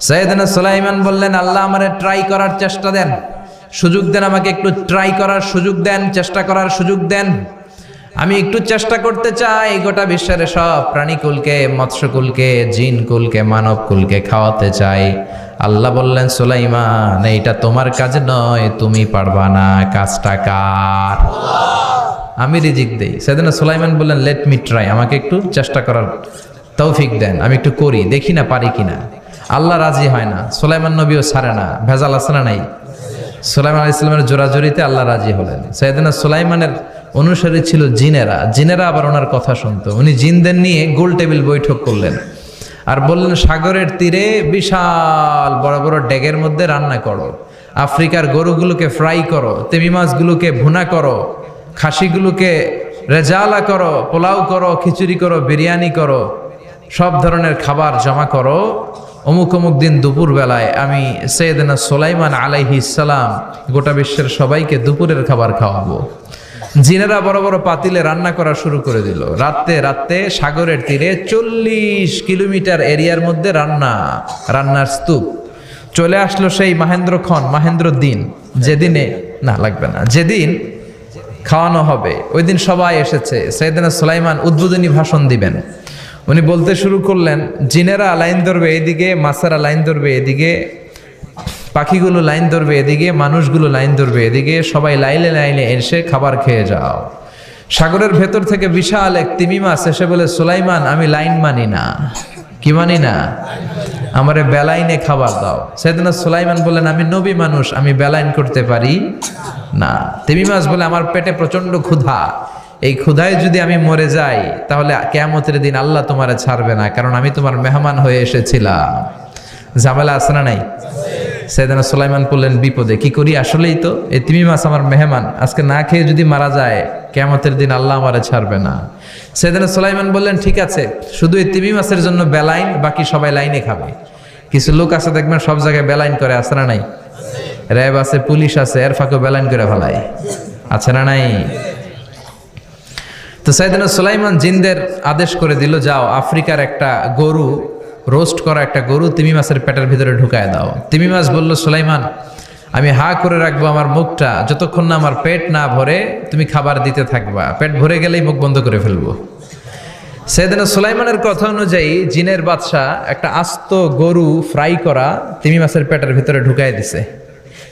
সৈয়দনা সুলাইমান বললেন, আল্লাহ আমারে ট্রাই করার চেষ্টা দেন। সুযোগ দেন আমাকে একটু ট্রাই করার সুযোগ দেন, চেষ্টা করার সুযোগ দেন। আমি একটু চেষ্টা করতে চাই, গোটা বিশ্বের সব প্রাণীকুলকে, মৎস্যকুলকে জিন কুলকে মানব কুলকে খাওয়াতে চাই। আল্লাহ বললেন, সুলাইমান, এইটা তোমার কাজ নয়, তুমি পারবা না, কাজটা কার? আমি রিজিক দেই। সেদিন সুলাইমান বললেন লেট মি ট্রাই আমাকে একটু চেষ্টা করার তৌফিক দেন, আমি একটু করি, দেখি না পারি কিনা। আল্লাহ রাজি হয় না, সোলাইমান নবীও ছাড়ে না, ভেজাল আছে না নাই? সুলাইমান আলাহ ইসলামের জোরাজোরিতে আল্লাহ রাজি হলেন। সৈয়দনা সোলাইমানের অনুসারী ছিল জিনেরা জিনেরা আবার ওনার কথা শুনতো। উনি জিনদের নিয়ে গোল টেবিল বৈঠক করলেন আর বললেন, সাগরের তীরে বিশাল বড় বড় ডেগের মধ্যে রান্না করো, আফ্রিকার গরুগুলোকে ফ্রাই করো, তেমি মাছগুলোকে ভুনা করো, খাসিগুলোকে রেজালা করো, পোলাও করো, খিচুড়ি করো, বিরিয়ানি করো, সব ধরনের খাবার জমা করো। অমুক অমুক দিন দুপুর বেলায় আমি সৈয়দনা সোলাইমান আলাইহি সালাম গোটা বিশ্বের সবাইকে দুপুরের খাবার খাওয়াবো। জিনেরা বড় বড় পাতিলে রান্না করা শুরু করে দিল। রাতে রাতে সাগরের তীরে চল্লিশ কিলোমিটার এরিয়ার মধ্যে রান্না, রান্নার স্তূপ। চলে আসলো সেই মাহেন্দ্র খন, মাহেন্দ্র দিন। যেদিনে, না, লাগবে না। যেদিন খাওয়ানো হবে, ওই দিন সবাই এসেছে। সৈয়দনা সুলাইমান উদ্বোধনী ভাষণ দিবেন। উনি বলতে শুরু করলেন, জিনেরা লাইন ধরবে এদিকে মাসারা লাইন ধরবে এদিকে, পাখিগুলো লাইন ধরবে এদিকে, মানুষগুলো লাইন ধরবে এদিকে, সবাই লাইনে লাইনে এসে খাবার খেয়ে যাও। সাগরের ভেতর থেকে বিশাল এক তিমি মাছ এসে বলে, সুলাইমান, আমি লাইন মানি না। কি মানি না? আমারে বেলাইনে খাবার দাও। সেদিন সুলাইমান বললেন, আমি নবী মানুষ, আমি বেলাইন করতে পারি না। তিমি মাছ বলে, আমার পেটে প্রচণ্ড ক্ষুধা। এই ক্ষুধায় যদি আমি মরে যাই, তাহলে কেয়ামতের দিন আল্লাহ তোমারে ছাড়বে না, কারণ আমি তোমার মেহমান হয়ে এসেছিলাম। ঝামেলা আছে না নাই? সেদিন সুলাইমান বললেন, বিপদে কি করি? আসলেই তো, এই তিমি মাছ আমার মেহমান, আজকে না খেয়ে যদি মারা যায় কেমতের দিন আল্লাহ আমারে ছাড়বে না। সেদিন সুলাইমান বললেন, ঠিক আছে, শুধু এই তিমি মাছের জন্য বেলাইন, বাকি সবাই লাইনে খাবে। কিছু লোক আছে, দেখবেন সব জায়গায় বেলাইন করে, আছে না নাই? র্যাব আছে, পুলিশ আছে, এর ফাঁকে বেলাইন করে ফেলায়। আছে না নাই? তো সাইদিন সুলাইমান জিনদের আদেশ করে দিল, যাও, আফ্রিকার একটা গরু, রোস্ট করা একটা গরু তিমি মাছের পেটের ভিতরে ঢুকায় দাও। তিমি মাছ বলল, সুলাইমান, আমি হা করে রাখব আমার মুখটা, যতক্ষণ না আমার পেট না ভরে তুমি খাবার দিতে থাকবা। পেট ভরে গেলেই মুখ বন্ধ করে ফেলব। সেদিন সুলাইমানের কথা অনুযায়ী জিনের বাদশাহ একটা আস্ত গরু ফ্রাই করা তিমি মাছের পেটের ভিতরে ঢুকাই দিছে।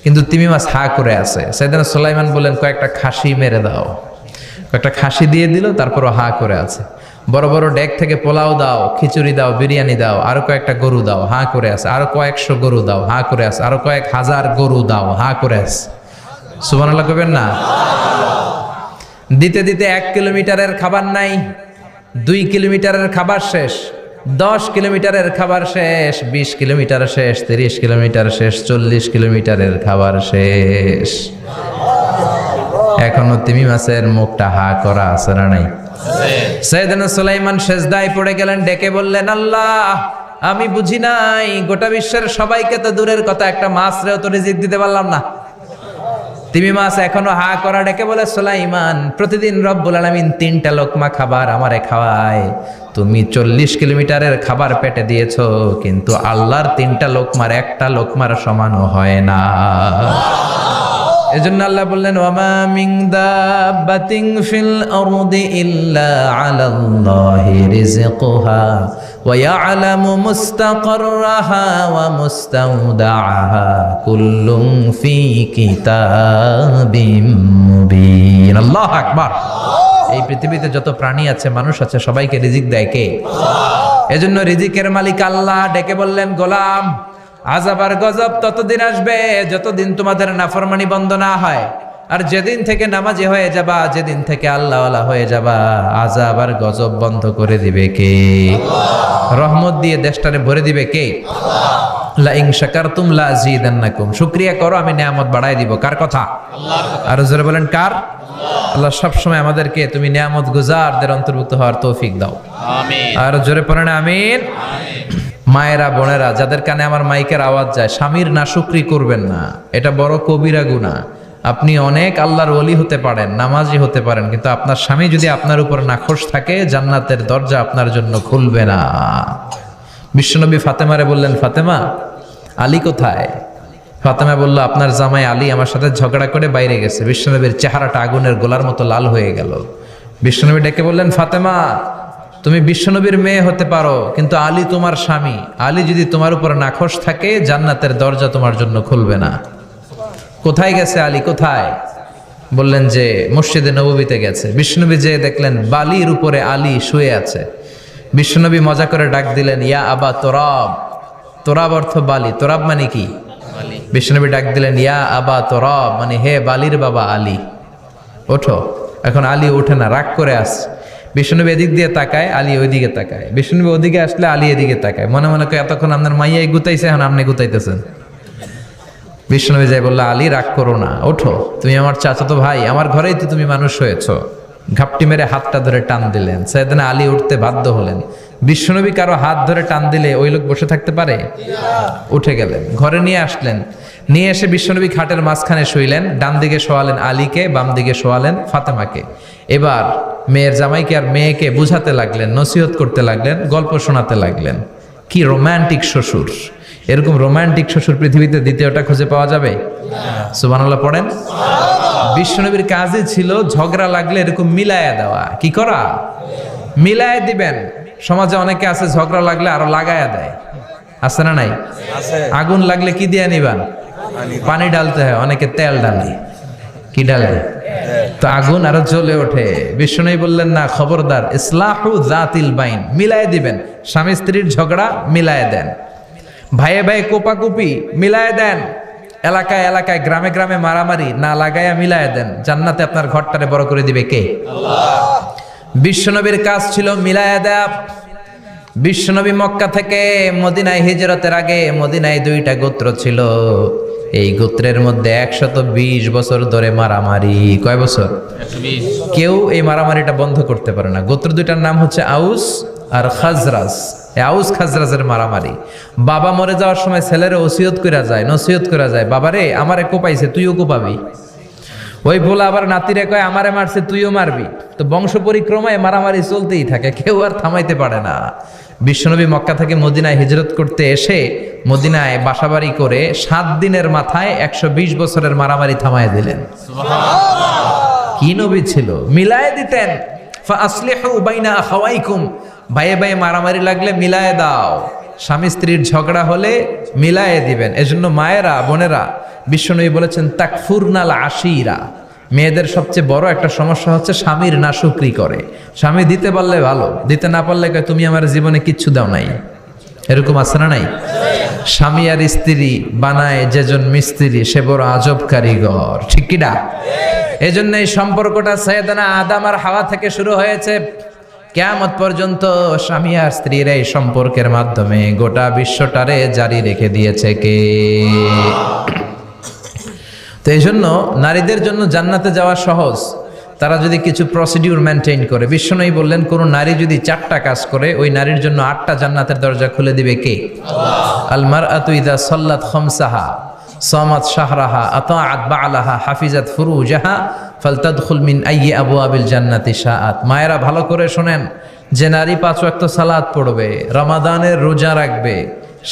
কিন্তু তিমি মাছ হা করে আছে। সেদিন সুলাইমান বললেন, কয়েকটা খাসি মেরে দাও। একটা খাসি দিয়ে দিল, তারপরও হা করে আছে। বড় বড় ডেক থেকে পোলাও দাও, খিচুড়ি দাও, বিরিয়ানি দাও, আরও কয়েকটা গরু দাও, হা করে আছে। আরও কয়েকশো গরু দাও, হা করে আছে। আরও কয়েক হাজার গরু দাও, হা করে আছে। সুবানাল্লাহ করবেন না? দিতে দিতে এক কিলোমিটারের খাবার নাই, দুই কিলোমিটারের খাবার শেষ, দশ কিলোমিটারের খাবার শেষ, বিশ কিলোমিটার শেষ, তিরিশ কিলোমিটার শেষ, চল্লিশ কিলোমিটারের খাবার শেষ। এখনও তিমি মাছের মুখটা হা করা আছে না নাই? সৈয়দনা সুলাইমান সেজদায় পড়ে গেলেন, ডেকে বললেন, আল্লাহ, আমি বুঝি নাই, গোটা বিশ্বের সবাইকে তো দূরের কথা, একটা মাছ রেও তো রিজিক দিতে পারলাম না। তিমি মাছ এখনও হা করা, ডেকে বলে, সুলাইমান, প্রতিদিন রব্বুল আলামিন তিনটা লোকমা খাবার আমারে খাওয়ায়। তুমি চল্লিশ কিলোমিটারের খাবার পেটে দিয়েছ, কিন্তু আল্লাহর তিনটা লোকমার, একটা লোকমার সমানও হয় না। এজন্য আল্লাহ বললেন, ওয়ামা মিন দাব্বাতিন ফিল আরদি ইল্লা আলাল্লাহি রিজকুহা ওয়া ইয়ালামু মুস্তাকাররাহা ওয়া মুস্তাওদাআহা কুল্লুম ফি কিতাবিম মুবিন। আল্লাহু আকবার। এই পৃথিবীতে যত প্রাণী আছে, মানুষ আছে, সবাইকে রিজিক দেয় কে? এজন্য রিজিকের মালিক আল্লাহ ডেকে বললেন, গোলাম আজাব আর গজব ততদিন আসবে যতদিন তোমাদের নাফরমানি বন্ধ না হয়। আর যেদিন থেকে নামাজি হয়ে যাবা যেদিন থেকে আল্লাহওয়ালা হয়ে যাবা আজাব আর গজব বন্ধ করে দিবে কে? রহমত দিয়ে দেশটারে ভরে দিবে কে? লাইং শুকরিয়া করো আমি নিয়ামত বাড়াই দিব। কার কথা? আর জোরে বলেন কার? আল্লাহ সব সময় আমাদেরকে তুমি নিয়ামত গুজারদের অন্তর্ভুক্ত হওয়ার তৌফিক দাও। আর জোরে পড়েন আমিন। মায়েরা, বোনেরা, যাদের কানে আমার মাইকের আওয়াজ যায়, স্বামীর না শুক্রি করবেন না। এটা বড় কবিরা গুণা আপনি অনেক আল্লাহর ওলি হতে পারেন, নামাজি হতে পারেন, কিন্তু আপনার স্বামী যদি আপনার উপর নাখোশ থাকে, জান্নাতের দরজা আপনার জন্য খুলবে না। বিশ্বনবী ফাতেমারে বললেন, ফাতেমা, আলী কোথায়? ফাতেমা বলল, আপনার জামাই আলী আমার সাথে ঝগড়া করে বাইরে গেছে। বিশ্বনবীর চেহারাটা আগুনের গোলার মতো লাল হয়ে গেল। বিশ্বনবী ডেকে বললেন, ফাতেমা তুমি বিশ্বনবীর মেয়ে হতে পারো কিন্তু আলী তোমার স্বামী। আলী যদি তোমার উপর নাখোশ থাকে জান্নাতের দরজা তোমার জন্য খুলবে না। কোথায় গেছে আলী? কোথায়? বললেন যে মসজিদে নববীতে গেছে। বিষ্ণুবী যে দেখলেন বালির উপরে আলী শুয়ে আছে। বিষ্ণুনবী মজা করে ডাক দিলেন ইয়া আবা তোরাব। তোরাব অর্থ বালি। তোরাব মানে কি? বিষ্ণুনবী ডাক দিলেন ইয়া আবা তোরাব মানে হে বালির বাবা আলী। ওঠো। এখন আলী ওঠে না রাগ করে আস বিষ্ণুনবী এদিক দিয়ে তাকায়, আলী ওইদিকে তাকায়। বিষ্ণুনবী ওদিকে আসলে আলী এদিকে তাকায়। মনে মনে করে এতক্ষণ আপনার মাইয়াই গুতাইছে, এখন আপনি গুতাইতেছেন? বিষ্ণুবী যাই বলল, আলী, রাগ করো না, ওঠো। তুমি আমার চাচাতো ভাই, আমার ঘরেই তো তুমি মানুষ হয়েছ। ঘাপটি মেরে হাতটা ধরে টান দিলেন। সেদিন আলী উঠতে বাধ্য হলেন। বিষ্ণুনবী কারও হাত ধরে টান দিলে ওই লোক বসে থাকতে পারে? উঠে গেলেন। ঘরে নিয়ে আসলেন। নিয়ে এসে বিশ্বনবী খাটের মাঝখানে শুইলেন ডান দিকে শোয়ালেন আলীকে বাম দিকে শোয়ালেন ফাতেমাকে। এবার মেয়ের জামাইকে আর মেয়েকে বুঝাতে লাগলেন নসিহত করতে লাগলেন গল্প শোনাতে লাগলেন। কি রোমান্টিক শ্বশুর। এরকম রোমান্টিক শ্বশুর পৃথিবীতে দ্বিতীয়টা খুঁজে পাওয়া যাবে? সুবহানাল্লাহ পড়েন। বিশ্বনবীর কাজে ছিল ঝগড়া লাগলে এরকম মিলায়া দেওয়া। কি করা? মিলায়া দিবেন। সমাজে অনেকে আছে ঝগড়া লাগলে আরও লাগায়া দেয়। আছে না নাই? আগুন লাগলে কি দিয়ে নিবান? পানি ডালতে হয়, অনেকে তেল ডালে। কি ডালে? তো আগুন আরও জ্বলে ওঠে। বিষ্ণু বললেন, না, খবরদার, ইসলাহু জাতিল বাইন মিলায় দিবেন। স্বামী স্ত্রীর ঝগড়া মিলায় দেন। ভাইয়ে ভাইয়ে কোপাকুপি মিলায় দেন। এলাকায় এলাকায়, গ্রামে গ্রামে মারামারি, না লাগাইয়া মিলায় দেন। জান্নাতে আপনার ঘরটারে বড় করে দিবে কে? বিশ্বনবীর কাজ ছিল মিলায়া দেয়া। বিশ্বনবী মক্কা থেকে মদিনায় হিজরতের আগে মদিনায় দুইটা গোত্র ছিল। এই গোত্রের মধ্যে একশত বিশ বছর ধরে মারামারি। কয় বছর? কেউ এই মারামারিটা বন্ধ করতে পারে না। গোত্র দুইটার নাম হচ্ছে আউস আর খাজরাজ। এই আউস খাজরাজের মারামারি। বাবা মরে যাওয়ার সময় ছেলেরা ওসিয়ত করা যায় নসিহত করা যায় বাবারে আমারে কোপাইছে তুইও কোপাবি? ওই বলে আবার নাতিরে কয় আমারে মারছে তুইও মারবি? তো বংশ পরিক্রমায় মারামারি চলতেই থাকে কেউ আর থামাইতে পারে না। বিশ্বনবী মক্কা থেকে মদিনায় হিজরত করতে এসে মদিনায় বাসাবাড়ি করে সাত দিনের মাথায় একশো বিশ বছরের মারামারি থামায় দিলেন। কি নবী ছিল? মিলায় দিতেন। ভাইয়ে ভাইয়ে মারামারি লাগলে মিলায়ে দাও। স্বামী স্ত্রীর ঝগড়া হলে মিলায়ে দিবেন। এজন্য মায়েরা বোনেরা বিশ্বনবী বলেছেন তাকফুরনাল আশিরা। মেয়েদের সবচেয়ে বড় একটা সমস্যা হচ্ছে স্বামীর না শুক্রি করে। স্বামী দিতে পারলে ভালো, দিতে না পারলে তুমি আমার জীবনে কিচ্ছু দাও নাই। এরকম আছে না নাই? স্বামী আর স্ত্রী বানায় যেজন মিস্ত্রি, সে বড় আজব কারিগর। ঠিক কিনা এই জন্য এই সম্পর্কটা সৈয়দনা আদাম আর হাওয়া থেকে শুরু হয়েছে। কেয়ামত পর্যন্ত স্বামী আর স্ত্রীর এই সম্পর্কের মাধ্যমে গোটা বিশ্বটারে জারি রেখে দিয়েছে কে? তো এই জন্য নারীদের জন্য জান্নাতে যাওয়া সহজ। তারা যদি কিছু প্রসিডিউর মেনটেন করে। বিশ্বনয়ী বললেন কোনো নারী যদি চারটা কাজ করে ওই নারীর জন্য আটটা জান্নাতের দরজা খুলে দিবে কে? আলমার আতুইদা সল্লাত খমসাহা সমাত শাহরাহা আতাআত বালাহা হাফিজাত ফুরুজাহা ফালতাদখুল মিন আবু আবিল জান্নাতি শাআত। মায়েরা ভালো করে শোনেন যে নারী পাঁচ ওয়াক্ত সালাত পড়বে রমাদানের রোজা রাখবে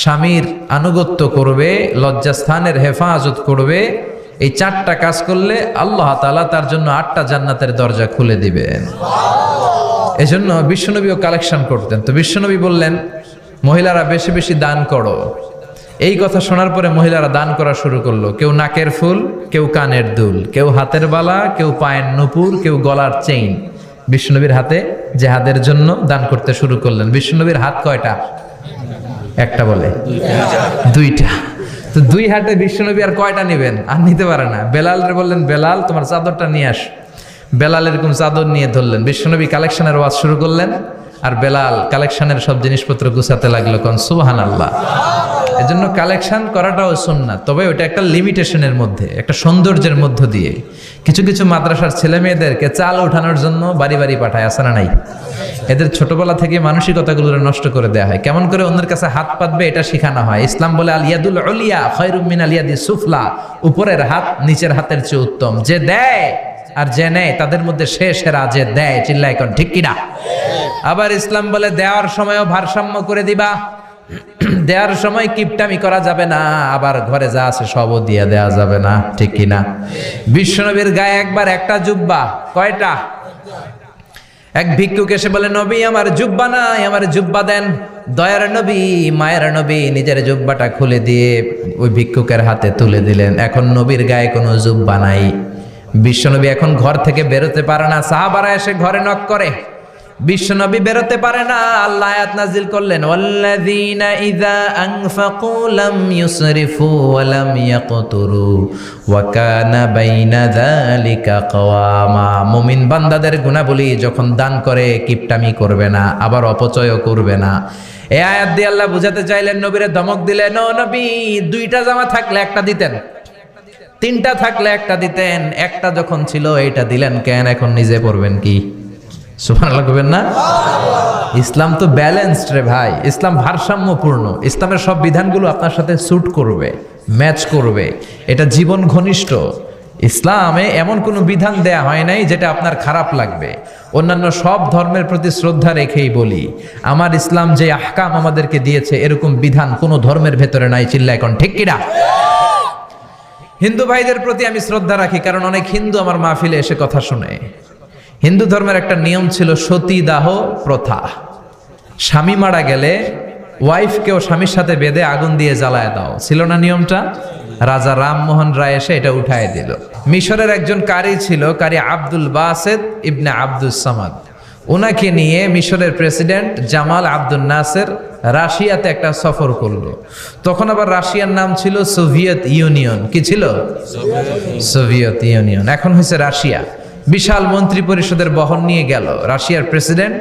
স্বামীর আনুগত্য করবে লজ্জাস্থানের হেফাজত করবে এই চারটা কাজ করলে আল্লাহ তাআলা তার জন্য আটটা জান্নাতের দরজা খুলে দিবেন। এজন্য বিশ্বনবীও কালেকশন করতেন। তো বিশ্বনবী বললেন, মহিলারা বেশি বেশি দান করো। এই কথা শোনার পরে মহিলারা দান করা শুরু করল। কেউ নাকের ফুল, কেউ কানের দুল, কেউ হাতের বালা, কেউ পায়ের নুপুর, কেউ গলার চেইন। বিষ্ণুনবীর হাতে জেহাদের জন্য দান করতে শুরু করলেন। বিষ্ণুনবীর হাত কয়টা? একটা বলে। দুইটা। তো দুই হাতে বিশ্বনবী আর কয়টা নেবেন? আর নিতে পারে না। বেলালরে বললেন, বেলাল, তোমার চাদরটা নিয়ে আস। বেলাল এরকম চাদর নিয়ে ধরলেন। বিশ্বনবী কালেকশনের ওয়াজ শুরু করলেন। আর বেলাল কালেকশনের সব জিনিসপত্র গুছাতে লাগল কোন? সুবাহান আল্লাহ এজন্য কালেকশন করাটাও সুন্নাত, তবে ওটা একটা লিমিটেশনের মধ্যে, একটা সৌন্দর্যের মধ্য দিয়ে। কিছু কিছু মাদ্রাসার ছেলে মেয়েদেরকে চাল ওঠানোর জন্য বাড়ি বাড়ি পাঠায় আসে না নাই? এদের ছোটবেলা থেকে মানসিকতাগুলো নষ্ট করে দেওয়া হয়। কেমন করে অন্যের কাছে হাত পাতবে এটা শেখানো হয়। ইসলাম বলে আলিয়াদুল অলিয়া খয়রুমিন আলিয়াদি সুফলা, উপরের হাত নিচের হাতের চেয়ে উত্তম। যে দেয় আর যে নেয়, তাদের মধ্যে সে সেরা যে দেয় চিল্লা এখন ঠিক কিনা? আবার ইসলাম বলে, দেওয়ার সময়ও ভারসাম্য করে দিবা। দেওয়ার সময় কিপটামি করা যাবে না, আবার ঘরে যা আছে সবও দিয়ে দেওয়া যাবে না, ঠিক কিনা? বিশ্বনবীর গায়ে একবার একটা জুব্বা, কয়টা? এক ভিক্ষুক এসে বলে, নবী, আমার জুব্বা নাই, আমার জুব্বা দেন। দয়ার নবী, মায়ের নবী নিজের জুব্বাটা খুলে দিয়ে ওই ভিক্ষুকের হাতে তুলে দিলেন। এখন নবীর গায়ে কোনো জুব্বা নাই। বিশ্বনবী এখন ঘর থেকে বেরোতে পারে না, সাহাবারা এসে ঘরে নক করে। বিশ্বনবী বেরোতে পারে না, আল্লাহ আয়াত নাজিল করলেন, ওয়াল্লাযীনা ইযা আনফাকু লাম ইউসরিফু ওয়া লাম ইয়াকতুরু ওয়া কানা বাইনা যালিকা কওয়ামা। মুমিন বান্দাদের গুণাবলী যখন দান করে, কিপটামি করবে না, আবার অপচয়ও করবে না। এই আয়াত দিয়ে আল্লাহ বুঝাতে চাইলেন, নবীরে ধমক দিলেন, ও নবী, দুইটা জামা থাকলে একটা দিতেন। তিনটা থাকলে একটা দিতেন, একটা যখন ছিল এটা দিলেন কেন, এখন নিজে পড়বেন কি? না? ইসলাম তো ব্যালেন্সড রে ভাই, ইসলাম ভারসাম্যপূর্ণ, ইসলামের সব বিধানগুলো আপনার সাথে স্যুট করবে ম্যাচ করবে, এটা জীবন ঘনিষ্ঠ। ইসলামে এমন কোনো বিধান দেয়া হয় নাই যেটা আপনার খারাপ লাগবে। অন্যান্য সব ধর্মের প্রতি শ্রদ্ধা রেখেই বলি, আমার ইসলাম যে আহকাম আমাদেরকে দিয়েছে, এরকম বিধান কোনো ধর্মের ভেতরে নাই চিল্লা এখন ঠিক কিনা? হিন্দু ভাইদের প্রতি আমি শ্রদ্ধা রাখি, কারণ অনেক হিন্দু আমার মাহফিলে এসে কথা শুনে। হিন্দু ধর্মের একটা নিয়ম ছিল সতীদাহ প্রথা। স্বামী মারা গেলে ওয়াইফকেও স্বামীর সাথে বেঁধে আগুন দিয়ে জ্বালায় দাও। ছিল না নিয়মটা? রাজা রামমোহন রায় এসে এটা উঠায় দিল। মিশরের একজন কারি ছিল, কারি আব্দুল বাসেদ ইবনে আব্দুল সামাদ। ওনাকে নিয়ে মিশরের প্রেসিডেন্ট জামাল আব্দুল নাসের রাশিয়াতে একটা সফর করল। তখন আবার রাশিয়ার নাম ছিল সোভিয়েত ইউনিয়ন। কি ছিল? Soviet Union. এখন হয়েছে রাশিয়া। বিশাল মন্ত্রী পরিষদের বহন নিয়ে গেল। রাশিয়ার প্রেসিডেন্ট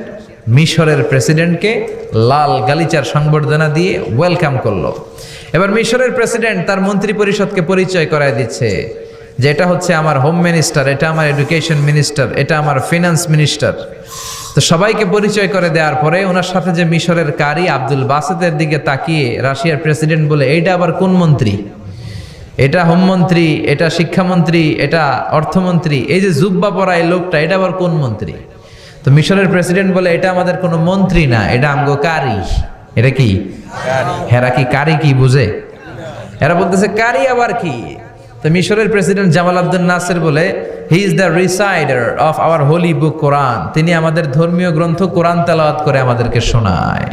মিশরের প্রেসিডেন্টকে লাল গালিচার সংবর্ধনা দিয়ে ওয়েলকাম করল। এবার মিশরের প্রেসিডেন্ট তার মন্ত্রী পরিষদকে পরিচয় করায় দিচ্ছে। যে এটা হচ্ছে আমার হোম মিনিস্টার এটা আমার এডুকেশন মিনিস্টার এটা আমার ফিনান্স মিনিস্টার তো সবাইকে পরিচয় করে দেওয়ার পরে ওনার সাথে যে মিশরের কারি আব্দুল বাসেদের দিকে তাকিয়ে রাশিয়ার প্রেসিডেন্ট বলে এইটা আবার কোন মন্ত্রী? এটা হোমমন্ত্রী এটা শিক্ষামন্ত্রী এটা অর্থমন্ত্রী এই যে জুব্বা পরা এই লোকটা এটা আবার কোন মন্ত্রী? তো মিশরের প্রেসিডেন্ট বলে এটা আমাদের কোনো মন্ত্রী না এটা আমগো কারি। এটা কি? হেরা কি কারি কি বুঝে? এরা বলতেছে কারি আবার কি? তো মিশরের প্রেসিডেন্ট জামাল আব্দুল নাসের বলে he is the reciter of our holy book Quran তিনি আমাদের ধর্মীয় গ্রন্থ কোরআন তেলাওয়াত করে আমাদেরকে শোনায়।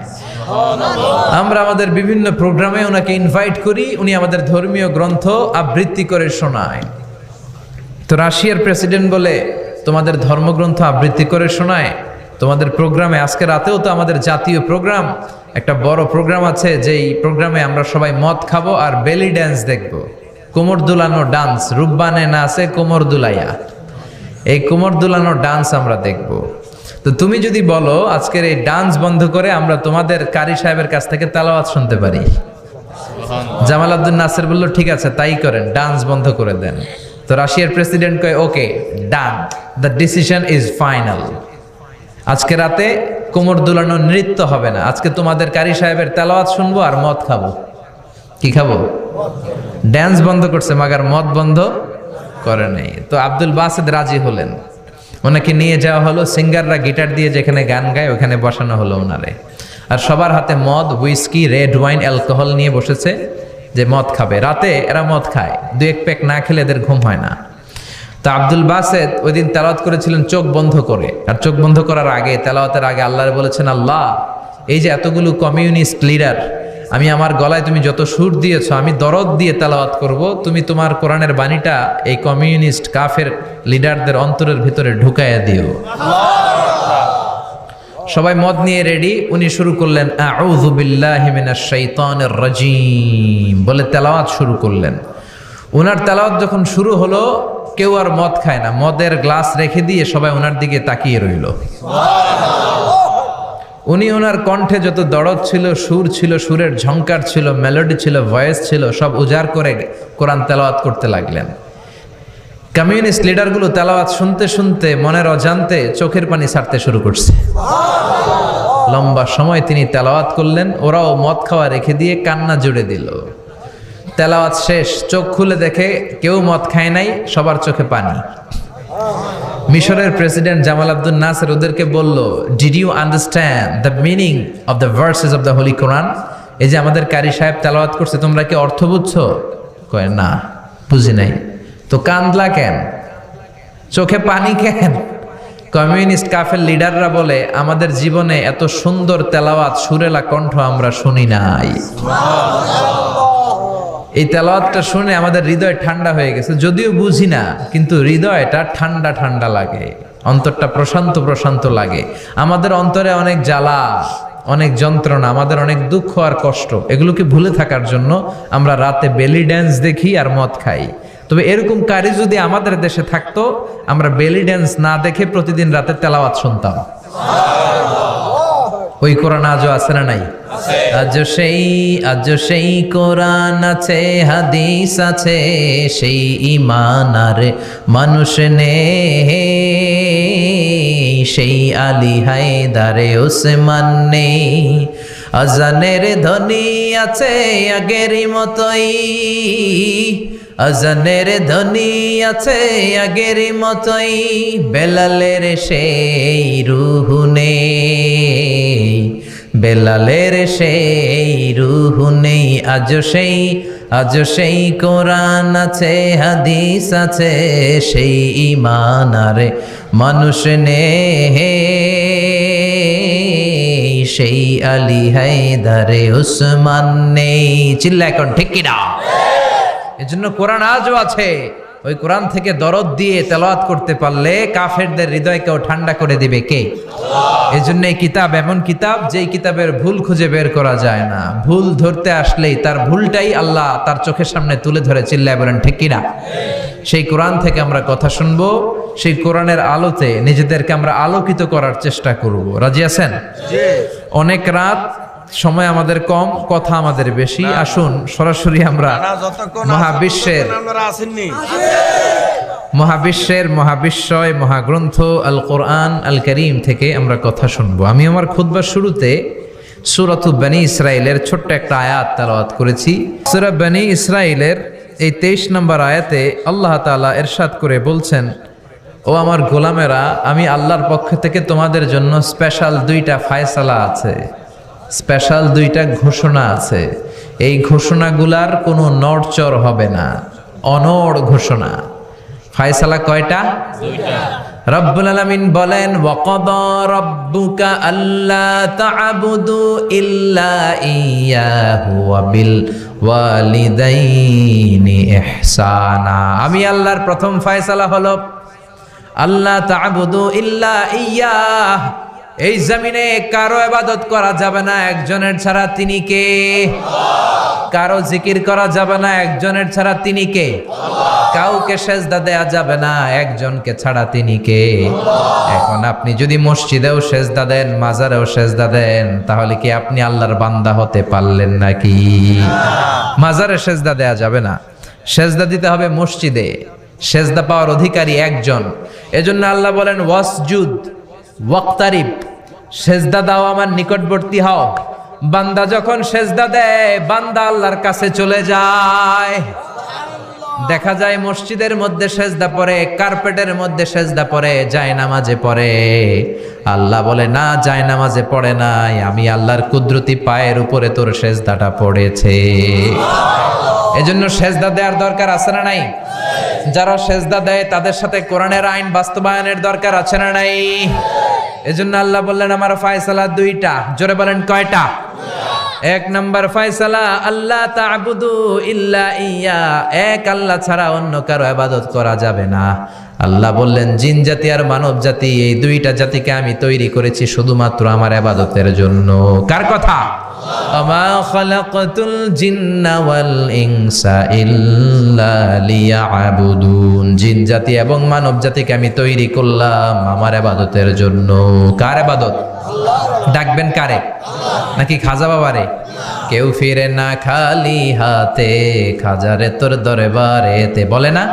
আমরা আমাদের বিভিন্ন প্রোগ্রামে ওনাকে ইনভাইট করি, উনি আমাদের ধর্মীয় গ্রন্থ আবৃত্তি করে শোনায়। তো রাশিয়ার প্রেসিডেন্ট বলে, তোমাদের ধর্মগ্রন্থ আবৃত্তি করে শোনায়। তোমাদের প্রোগ্রামে, আজকে রাতেও তো আমাদের জাতীয় প্রোগ্রাম, একটা বড় প্রোগ্রাম আছে, যেই প্রোগ্রামে আমরা সবাই মদ খাব আর বেলি ড্যান্স দেখব। কোমর দুলানো ডান্স রূপবানে নাচে কোমর দুলাইয়া। এই কোমর দুলানো ডান্স আমরা দেখব। তো তুমি যদি বলো আজকের এই ডান্স বন্ধ করে আমরা তোমাদের কারি সাহেবের কাছ থেকে তালাওয়াত শুনতে পারি। জামাল আব্দুল নাসের বলল ঠিক আছে তাই করেন ডান্স বন্ধ করে দেন। তো রাশিয়ার প্রেসিডেন্ট কয় okay done the decision is final. আজকে রাতে কোমর দুলানো নৃত্য হবে না। আজকে তোমাদের কারি সাহেবের তেলাওয়াত শুনব আর মদ খাব। কি খাব? ড্যান্স বন্ধ করছে, মাগার মদ বন্ধ করে নেই। তো আব্দুল বাসেদ রাজি হলেন। ওনাকে নিয়ে যাওয়া হলো, সিঙ্গাররা গিটার দিয়ে যেখানে গান গায়, ওখানে বসানো হলো ওনারে। আর সবার হাতে মদ উইস্কি রেড ওয়াইন অ্যালকোহল নিয়ে বসেছে যে মদ খাবে। রাতে এরা মদ খায়, দু এক প্যাক না খেলে এদের ঘুম হয় না। তো আব্দুল বাসেদ ওই দিন তেলাওয়াত করেছিলেন চোখ বন্ধ করে। আর চোখ বন্ধ করার আগে, তেলাওয়াতের আগে আল্লাহ বলেছেন, আল্লাহ, এই যে এতগুলো কমিউনিস্ট লিডার আমি আমার গলায় তুমি যত সুর দিয়েছ, আমি দরদ দিয়ে তেলাওয়াত করব। তুমি তোমার কোরআনের বাণীটা এই কমিউনিস্ট কাফের লিডারদের অন্তরের ভিতরে ঢুকাইয়া দিও। সবাই মদ নিয়ে রেডি, উনি শুরু করলেন বলে তেলাওয়াত শুরু করলেন। ওনার তেলাওয়াত যখন শুরু হলো, কেউ আর মদ খায় না। মদের গ্লাস রেখে দিয়ে সবাই ওনার দিকে তাকিয়ে রইল। উনি ওনার কণ্ঠে যত দরদ ছিল, সুর ছিল, সুরের ঝঙ্কার ছিল মেলোডি ছিল ভয়েস ছিল, সব উজাড় করে কোরআন তেলাওয়াত করতে লাগলেন। কমিউনিস্ট লিডারগুলো তেলাওয়াত শুনতে শুনতে, মনের অজান্তে চোখের পানি ছাড়তে শুরু করছে। লম্বা সময় তিনি তেলাওয়াত করলেন, ওরাও মদ খাওয়া রেখে দিয়ে কান্না জুড়ে দিল। তেলাওয়াত শেষ, চোখ খুলে দেখে কেউ মদ খায় নাই, সবার চোখে পানি। মিশরের প্রেসিডেন্ট জামাল আব্দুল নাসের ওদেরকে বলল did you understand the meaning of the verses of the holy Quran এই যে আমাদের কারি সাহেব তেলাওয়াত করছে, তোমরা কি অর্থ বুঝছ? কয়, না, বুঝি নাই। তো কান্দলা কেন? চোখে পানি কেন? কমিউনিস্ট কাফের লিডাররা বলে, আমাদের জীবনে এত সুন্দর তেলাওয়াত সুরেলা কণ্ঠ আমরা শুনি নাই। এই তেলাওয়াতটা শুনে আমাদের হৃদয় ঠান্ডা হয়ে গেছে। যদিও বুঝি না, কিন্তু হৃদয়টা ঠান্ডা ঠান্ডা লাগে। অন্তরটা প্রশান্ত প্রশান্ত লাগে। আমাদের অন্তরে অনেক জ্বালা, অনেক যন্ত্রণা, আমাদের অনেক দুঃখ আর কষ্ট, এগুলোকে ভুলে থাকার জন্য আমরা রাতে বেলি ড্যান্স দেখি আর মদ খাই। তবে এরকম কারি যদি আমাদের দেশে থাকতো, আমরা বেলি ড্যান্স না দেখে প্রতিদিন রাতে তেলাওয়াত শুনতাম। ওই কোরআন আজও আছে না নাই? আজ সেই আজ সেই কোরআন আছে, হাদিস আছে, সেই ইমান আর মানুষ নে সেই আলী হায়দারে ওসমান নেই। আজানের ধ্বনি আছে আগেরই মতোই আজানের ধ্বনি আছে আগের মতোই, বেলালের সেই রুহু নেই। বেলালের সেই রুহু নেই, আজ সেই আজ সেই কোরআন আছে, হাদিস আছে, সেই ইমান আরে মানুষ নে সেই আলী হায়দারে উসমান নেই। চিল্লা এখন ঠিক কিনা এজন্য কোরআন আজও আছে। ওই কোরআন থেকে দরদ দিয়ে তেলাওয়াত করতে পারলে কাফেরদের হৃদয়কেও ঠান্ডা করে দিবে কে? এজন্য এই কিতাব এমন কিতাব যেই কিতাবের ভুল খুঁজে বের করা যায় না। ভুল ধরতে আসলেই তার ভুলটাই আল্লাহ তার চোখের সামনে তুলে ধরে চিল্লায় বলেন ঠিক কিনা সেই কোরআন থেকে আমরা কথা শুনব সেই কোরআনের আলোতে নিজেদেরকে আমরা আলোকিত করার চেষ্টা করব। রাজি আছেন? অনেক রাত সময় আমাদের কম কথা আমাদের বেশি। আসুন সরাসরি আমরা মহাবিশ্বের মহাবিশ্বের মহাবিশ্বয় মহাগ্রন্থ আল কোরআন আল করিম থেকে আমরা কথা শুনব। আমি আমার খুতবার শুরুতে সুরাতু বানি ইসরায়েলের ছোট্ট একটা আয়াত তালাওয়াত করেছি। সুরা বানি ইসরায়েলের এই তেইশ নম্বর আয়াতে আল্লাহ তাআলা এরশাদ করে বলছেন ও আমার গোলামেরা আমি আল্লাহর পক্ষ থেকে তোমাদের জন্য স্পেশাল দুইটা ফায়সালা আছে। স্পেশাল দুইটা ঘোষণা আছে। এই ঘোষণাগুলার কোনো নড়চড় হবে না, অনড় ঘোষণা। ফায়সালা কয়টা? রব্বুল আলামিন বলেন, ওয়াকাদা রাব্বুকা আল্লা তা'বুদু ইল্লা ইয়াহু ওয়া বিল ওয়ালিদাইনি ইহসানা। আমি আল্লাহর প্রথম ফয়সালা হলো আল্লাহ তা'বুদু ইল্লা ইয়াহ। এই জমিনে কারও ইবাদত করা যাবে না, একজনের ছাড়া তিনি কে? কারও জিকির করা যাবে না, একজনের ছাড়া তিনি কে? কাউকে সেজদা দেয়া যাবে না, একজনকে ছাড়া তিনি কে? এখন আপনি যদি মসজিদেও সেজদা দেন, মাজারেও সেজদা দেন, তাহলে কি আপনি আল্লাহর বান্দা হতে পারলেন নাকি? মাজারে সেজদা দেয়া যাবে না। সেজদা দিতে হবে মসজিদে। সেজদা পাওয়ার অধিকারী একজন। এজন্য আল্লাহ বলেন, ওয়াসজুদ, ওয়াক্তারিব। সেজদা দাও আমার নিকটবর্তী হও। বান্দা যখন সেজদা দেয়, বান্দা আল্লাহর কাছে চলে যায়। দেখা যায় মসজিদের মধ্যে সেজদা পরে কার্পেটের মধ্যে সেজদা পরে যায় নামাজে পড়ে। আল্লাহ বলে, না, যায় নামাজে পড়ে নাই। আমি আল্লাহর কুদরতি পায়ের উপরে তোর সেজদাটা পড়েছে। এজন্য সেজদা দেওয়ার দরকার আছে না নাই? যারা সেজদা দেয়, তাদের সাথে কোরআনের আইন বাস্তবায়নের দরকার আছে না নাই? এজন্য আল্লাহ বললেন, আমার ফায়সালা দুইটা। জোরে বলেন, কয়টা? এক নম্বর ফয়সালা আল্লাহ তা'বুদু ইল্লা ইয়া। এক, আল্লাহ ছাড়া অন্য কারও ইবাদত করা যাবে না। আল্লাহ বললেন, জিন জাতি আর মানব জাতি, এই দুইটা জাতিকে আমি তৈরি করেছি শুধুমাত্র আমার ইবাদতের জন্য। কার কথা? খালাকাতুল জিন্না ওয়াল ইনসা ইল্লা লিয়াবুদুন। জিন জাতি এবং মানব জাতিকে আমি তৈরি করলাম আমার ইবাদতের জন্য। কার ইবাদত ডাকবেন কারে? নাকি খাজা বাবারে? কেউ ফিরে না খালি হাতে, খাজারে তোর দরবারে তে বলে না?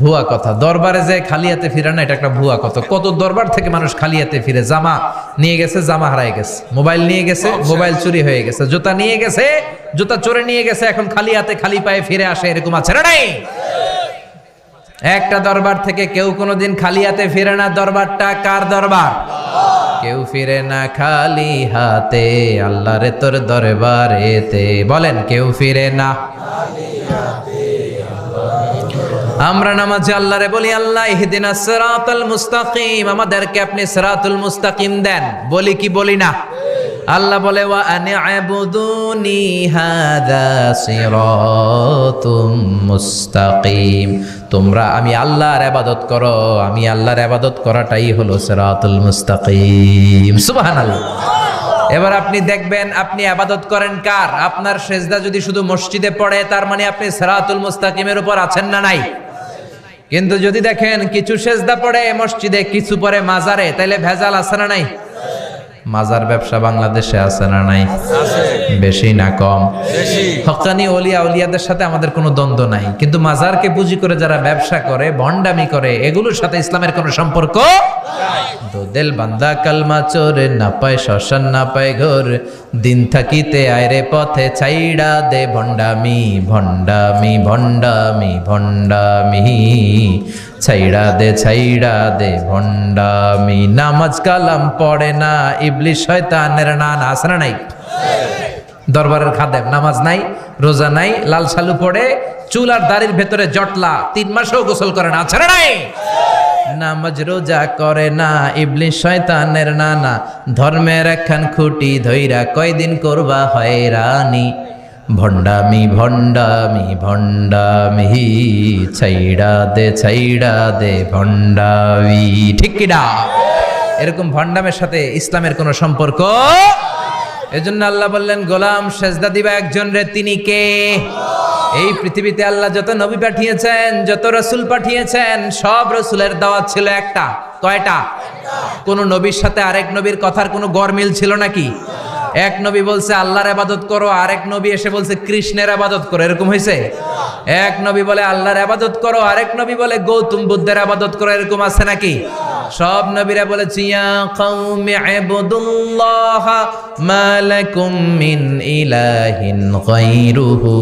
ভুয়া কথা। দরবারে যে খালি হাতে ফিরে না এটা একটা ভুয়া কথা। কত দরবার থেকে মানুষ খালি হাতে ফিরে জামা নিয়ে গেছে জামা হারাই গেছে। মোবাইল নিয়ে গেছে মোবাইল চুরি হয়ে গেছে। জুতা নিয়ে গেছে জুতা চোরে নিয়ে গেছে এখন খালি হাতে খালি পায়ে ফিরে আসে এরকম আছে না নাই? একটা দরবার থেকে কেউ কোনোদিন খালি হাতে ফিরে না। দরবারটা কার দরবার? কেউ ফিরে না খালি হাতে আল্লাহরে তোর দরবারেতে। বলেন কেউ ফিরে না। আমরা নামাজে আল্লাহরে বলি, আল্লাহ ইহদিনা সিরাতাল মুস্তাকিম। আমাদেরকে আপনি সিরাতুল মুস্তাকিম দেন। বলি কি বলি না? আল্লাহ বলে, ওয়া আনি আবুদুনি হাদা সিরাতুম মুস্তাকিম। তোমরা আমি আল্লাহর ইবাদত করো। আমি আল্লাহর ইবাদত করাটাই হলো সিরাতুল মুস্তাকিম। সুবহানাল্লাহ। এবার আপনি দেখবেন, আপনি আবাদত করেন কার? আপনার সেজদা যদি শুধু মসজিদে পড়ে, তার মানে আপনি সেরাতুল মুস্তাকিমের উপর আছেন না নাই? কিন্তু যদি দেখেন কিছু সেজদা পড়ে, মসজিদে, কিছু পরে মাজারে, তাইলে ভেজাল আছে না নাই? মাজার ব্যবসা বাংলাদেশে আছে না নাই? বেশি না কম? হকানি অলিয়া উলিয়াদের সাথে আমাদের কোনো দ্বন্দ্ব নাই। কিন্তু মাজারকে পুঁজি করে যারা ব্যবসা করে ভণ্ডামি করে এগুলোর সাথে ইসলামের কোনো সম্পর্ক দো দিল বান্দা কালমা চোরে না পায় শ্মশান না পায় ঘর। দিন থাকিতে আয়রে পথে ছাইড়া দে ভণ্ডামি ভণ্ডামি ভণ্ডামি ভণ্ডামি। ছাইড়া দে ছাইড়া দে, ভণ্ডামি। নামাজ কালাম পড়ে না, ইবলিশ শয়তানের নান আসরা নাই? দরবারের খাদেম, নামাজ নাই, রোজা নাই, লাল সালু পড়ে, চুল আর দাড়ির ভেতরে জটলা, তিন মাসেও গোসল করে না, আছে নাই? নামাজ রোজা করে না, ইবলিশ শয়তানের নানা, ধর্মের একখান খুঁটি ধইরা কয়দিন করবা হয়রানি। ভণ্ডামি ভণ্ডামি ভণ্ডামি ছাইড়া দে ছাইড়া দে ভণ্ডামি। ঠিক কিনা এরকম ভণ্ডামের সাথে ইসলামের কোনো সম্পর্ক? এজন্য আল্লাহ বললেন, গোলাম সেজদা দিবা একজন রে, তিনি কে? এই পৃথিবীতে আল্লাহ যত নবী পাঠিয়েছেন, যত রসুল পাঠিয়েছেন, সব রসুলের দাওয়াত ছিল একটা। কয়টা? কোন নবীর সাথে আরেক নবীর কথার কোনো গরমিল ছিল নাকি? এক নবী বলছে আল্লাহর আবাদত করো। আরেক নবী এসে বলছে কৃষ্ণের আবাদত করো। এরকম হয়েছে? এক নবী বলে আল্লাহর আবাদত করো। আরেক নবী বলে গৌতম বুদ্ধের আবাদত করো। এরকম আছে নাকি? সব নবীরা বলেছে ইয়া কওমি ইবুদুল্লাহ মা মিন ইলাহিন গায়রুহু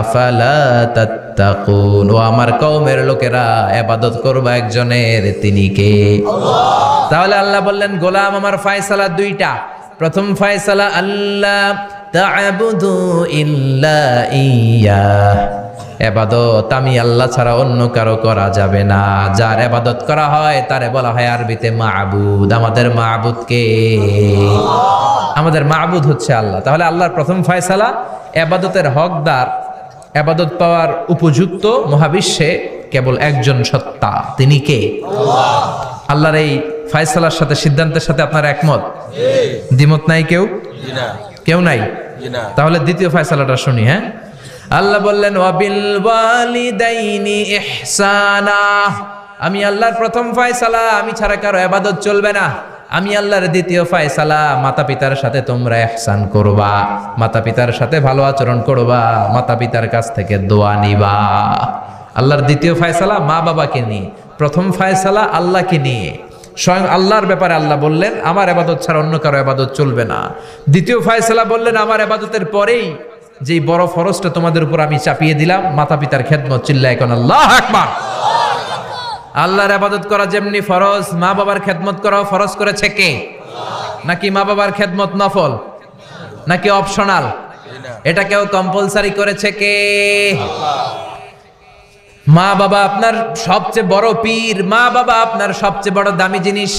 আফালা তাত্তাকুন? ও আমার কওমের লোকেরা ইবাদত করবা একজনের তিনি কে? তাহলে আল্লাহ বললেন গোলাম আমার ফয়সালা দুইটা। প্রথম ফয়সালা আল্লাহ তা'বুদু ইল্লা ইয়া। এবাদত আমি আল্লাহ ছাড়া অন্য কারও করা যাবে না। যার এবাদত করা হয়, তারে বলা হয় আরবিতে মাহবুদ আমাদের মাহবুদকে আমাদের মাহবুদ হচ্ছে আল্লাহ। তাহলে আল্লাহর প্রথম ফয়সালা, এবাদতের হকদার, এবাদত পাওয়ার উপযুক্ত মহাবিশ্বে কেবল একজন সত্তা। তিনি কে? আল্লাহর এই ফয়সালার সাথে সিদ্ধান্তের সাথে আপনার একমত? দ্বিমত নাই কেউ? কেউ নাই? তাহলে দ্বিতীয় ফয়সালাটা শুনি হ্যাঁ? আল্লাহ বললেন ওয়াবিল ওয়ালিদাইনি ইহসানা। আমি আল্লাহর প্রথম ফয়সালা আমি ছাড়া কারও ইবাদত চলবে না। আমি আল্লাহর দ্বিতীয় ফয়সালা মাতা পিতার সাথে তোমরা এহসান করবা মাতা পিতার সাথে ভালো আচরণ করবা মাতা পিতার কাছ থেকে দোয়া নিবা। আল্লাহর দ্বিতীয় ফয়সালা মা বাবাকে নিয়ে প্রথম ফয়সালা আল্লাহকে নিয়ে। স্বয়ং আল্লাহর ব্যাপারে আল্লাহ বললেন, আমার এবাদত ছাড়া অন্য কারও এবাদত চলবে না। দ্বিতীয় ফয়সালা বললেন, আমার এবাদতের পরেই যেই বড় ফরজটা তোমাদের উপর আমি চাপিয়ে দিলাম মাতা পিতার খেদমত চিল্লা এখন আল্লাহ আকবার। আল্লাহর আবাদত করা যেমনি ফরজ মা বাবার খেদমত করা ফরজ করেছে কে? নাকি মা বাবার খেদমত নফল? নাকি অপশনাল? এটা কেউ কম্পালসারি করেছে কে? মা বাবা আপনার সবচেয়ে বড় পীর, মা বাবা আপনার সবচেয়ে বড় দামি জিনিস।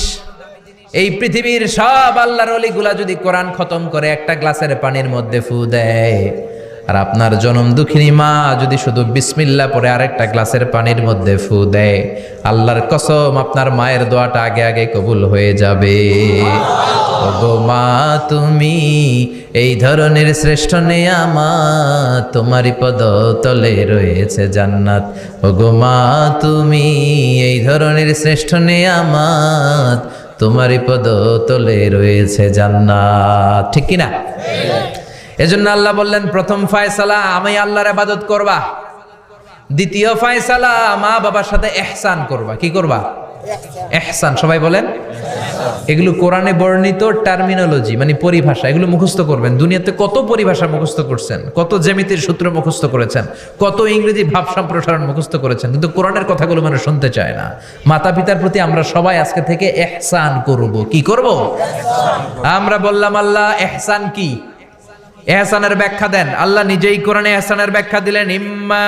এই পৃথিবীর সব আল্লাহর অলিগুলা যদি কোরআন খতম করে, একটা গ্লাসের পানির মধ্যে ফু দেয়। আর আপনার জনম দুঃখিনী মা যদি শুধু বিসমিল্লা পরে আরেকটা গ্লাসের পানির মধ্যে ফু দেয়, আল্লাহর কসম আপনার মায়ের দোয়াটা আগে আগে কবুল হয়ে যাবে। মা, তুমি এই ধরনের শ্রেষ্ঠ নেয়ামাত তোমারই পদ তলে রয়েছে জান্নাত। ওগো মা, তুমি এই ধরনের শ্রেষ্ঠ নেয়ামাত তোমারই পদ তলে রয়েছে জান্নাত। ঠিক কিনা? এজন্য আল্লাহ বললেন, প্রথম ফায়সালা, আমি আল্লাহর আবাদত করবা। দ্বিতীয় ফায়সালা, মা বাবার সাথে এহসান করবা। কি করবা? এহসান সবাই বলেন। এগুলো কোরআনে বর্ণিত টার্মিনোলজি মানে পরিভাষা, এগুলো মুখস্থ করবেন। দুনিয়াতে কত পরিভাষা মুখস্থ করছেন, কত জ্যামিতির সূত্র মুখস্থ করেছেন, কত ইংরেজি ভাব সম্প্রসারণ মুখস্থ করেছেন, কিন্তু কোরআনের কথাগুলো মানুষ শুনতে চায় না। মাতা পিতার প্রতি আমরা সবাই আজকে থেকে এহসান করব। কি করব? আমরা বললাম, আল্লাহ এহসান কি? এহসানের ব্যাখ্যা দেন আল্লাহ নিজেই কোরআনে এহসানের ব্যাখ্যা দিলেন ইম্মা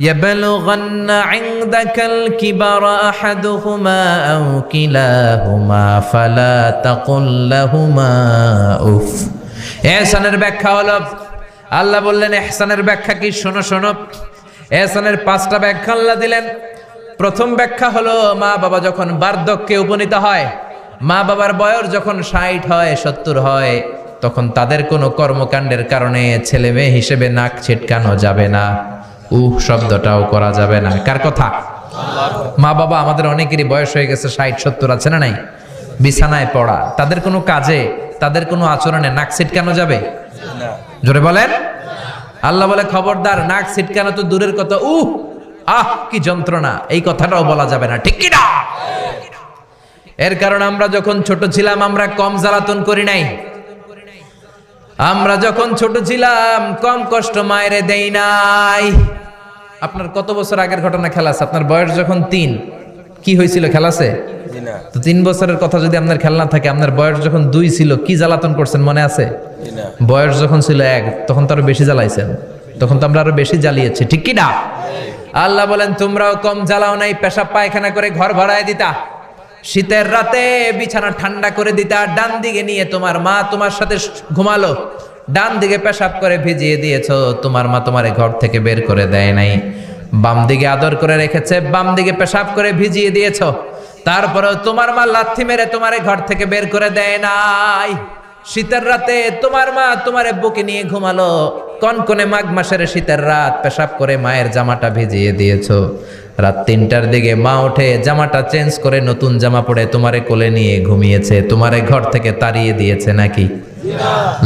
يبلغن عندك الكبر أحدهما أو كلاهما فلا تقل لهما أف এহসানের ব্যাখ্যা হলো আল্লাহ বললেন এহসানের ব্যাখ্যা কি শোনো শোনো এহসানের পাঁচটা ব্যাখ্যা আল্লাহ দিলেন প্রথম ব্যাখ্যা হলো মা বাবা যখন বার্ধক্যে উপনীত হয় মা বাবার বয়স যখন ষাট হয় সত্তর হয় তখন তাদের কোনো কর্মকাণ্ডের কারণে ছেলে মেয়ে হিসেবে নাক ছিটকানো যাবে না। উহ শব্দটাও করা যাবে না। কার কথা? মা বাবা আমাদের অনেকেরই বয়স হয়ে গেছে ষাট সত্তর আছে না নাই? বিছানায় পড়া। তাদের কোনো কাজে তাদের কোনো আচরণে নাক ছিটকানো যাবে? জোরে বলেন। আল্লাহ বলে খবরদার নাক ছিটকানো তো দূরের কথা। উহ আহ কি যন্ত্রণা। এই কথাটাও বলা যাবে না। ঠিক কি না এর কারণ আমরা যখন ছোট ছিলাম আমরা কম জ্বালাতন করি নাই। আমরা যখন ছোট ছিলাম কম কষ্ট মায়েরে দেই নাই। আপনার কত বছর আগের ঘটনা খেলা আছে? আপনার বয়স যখন তিন কি হয়েছিল খেলাছে তো তিন বছরের কথা যদি আপনার খেলনা থাকে আপনার বয়স যখন দুই ছিল কি জ্বালাতন করছেন মনে আছে? বয়স যখন ছিল এক তখন তো আরও বেশি জ্বালাইছেন। তখন তো আমরা আরও বেশি জ্বালিয়েছি ঠিক কি না? আল্লাহ বলেন তোমরাও কম জ্বালাও নাই পেশাব পায়খানা করে ঘর ভরায় দিতা। শীতের রাতে বিছানা ঠান্ডা করে দিতা ডান দিকে নিয়ে তোমার মা তোমার সাথে ঘুমালো। ডান দিকে পেশাব করে ভিজিয়ে দিয়েছ, তোমার মা তোমারে ঘর থেকে বের করে দেয় নাই। বাম দিকে আদর করে রেখেছে, বাম দিকে পেশাব করে ভিজিয়ে দিয়েছ। তারপরেও তোমার মা লাথি মেরে তোমারে ঘর থেকে বের করে দেয় নাই। শীতের রাতে তোমার মা তোমার বুকে নিয়ে ঘুমালো। কনকনে মাঘ মাসের শীতের রাত পেশাব করে মায়ের জামাটা ভিজিয়ে দিয়েছ। রাত তিনটার দিকে মা উঠে জামাটা চেঞ্জ করে নতুন জামা পরে তোমারে কোলে নিয়ে ঘুমিয়েছে, তোমারে ঘর থেকে তাড়িয়ে দিয়েছে নাকি?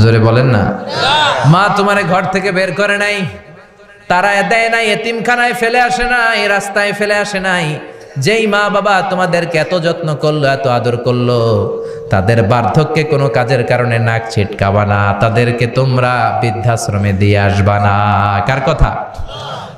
জোরে বলেন না। মা তোমারে ঘর থেকে বের করে নাই তারা দেয় নাই, এতিমখানায় ফেলে আসে নাই, রাস্তায় ফেলে আসে নাই। যেই মা বাবা তোমাদেরকে এত যত্ন করল, এত আদর করল, তাদের বার্ধক্যে কোনো কাজের কারণে নাক ছিটকাবা না, তাদেরকে তোমরা বৃদ্ধাশ্রমে দিয়ে আসবা না। কার কথা?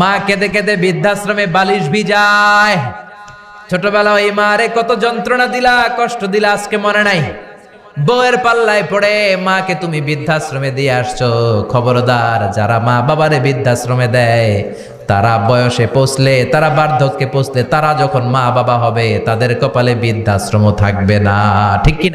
মা কেঁদে কেঁদে বৃদ্ধাশ্রমে বালিশ ভিজায়। ছোটবেলা ওই মারে কত যন্ত্রণা দিলা, কষ্ট দিলা, আজকে মনে নাই। বউয়ের পাল্লায় পড়ে, মাকে তুমি বৃদ্ধাশ্রমে দিয়ে আসছো। খবরদার, যারা মা বাবারে বৃদ্ধাশ্রমে দেয়, তারা বয়সে পৌঁছলে, তারা বার্ধক্যে পৌঁছলে, তারা যখন মা বাবা হবে, তাদের কপালে বৃদ্ধাশ্রমও থাকবে না। ঠিক কিনা?